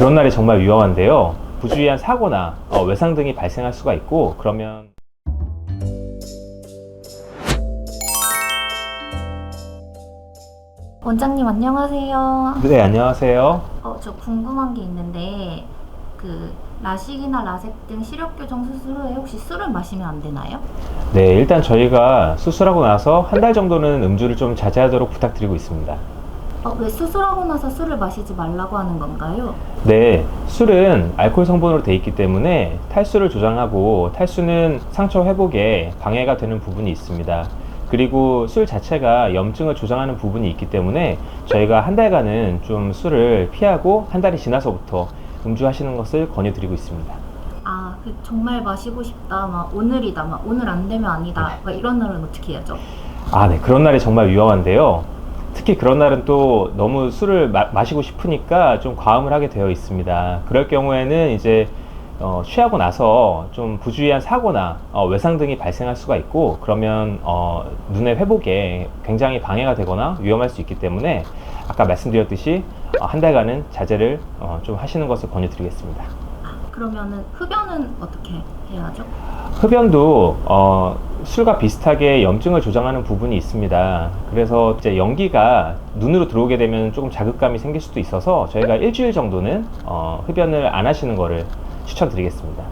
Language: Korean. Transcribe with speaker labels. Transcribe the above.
Speaker 1: 그런 날이 정말 위험한데요. 부주의한 사고나 어, 외상 등이 발생할 수가 있고 그러면
Speaker 2: 원장님 안녕하세요.
Speaker 1: 네 안녕하세요.
Speaker 2: 어, 저 궁금한 게 있는데 그 라식이나 라섹 등 시력 교정 수술 후에 혹시 술을 마시면 안 되나요?
Speaker 1: 네 일단 저희가 수술하고 나서 한 달 정도는 음주를 좀 자제하도록 부탁드리고 있습니다.
Speaker 2: 어, 왜 수술하고 나서 술을 마시지 말라고 하는 건가요?
Speaker 1: 네, 술은 알코올 성분으로 돼 있기 때문에 탈수를 조장하고 탈수는 상처 회복에 방해가 되는 부분이 있습니다. 그리고 술 자체가 염증을 조장하는 부분이 있기 때문에 저희가 한 달간은 좀 술을 피하고 한 달이 지나서부터 음주하시는 것을 권유드리고 있습니다.
Speaker 2: 아, 그 정말 마시고 싶다, 막 오늘이다, 막 오늘 안 되면 아니다, 막 이런 날은 어떻게 해야죠?
Speaker 1: 아, 네, 그런 날이 정말 위험한데요. 특히 그런 날은 또 너무 술을 마, 시고 싶으니까 좀 과음을 하게 되어 있습니다. 그럴 경우에는 이제 어, 취하고 나서 좀 부주의한 사고나 어, 외상 등이 발생할 수가 있고 그러면 어, 눈의 회복에 굉장히 방해가 되거나 위험할 수 있기 때문에 아까 말씀드렸듯이 어, 한 달간은 자제를 어, 좀 하시는 것을 권유드리겠습니다.
Speaker 2: 그러면은 흡연은 어떻게 해야죠?
Speaker 1: 흡연도 어, 술과 비슷하게 염증을 조장하는 부분이 있습니다. 그래서 이제 연기가 눈으로 들어오게 되면 조금 자극감이 생길 수도 있어서 저희가 일주일 정도는 어, 흡연을 안 하시는 거를 추천드리겠습니다.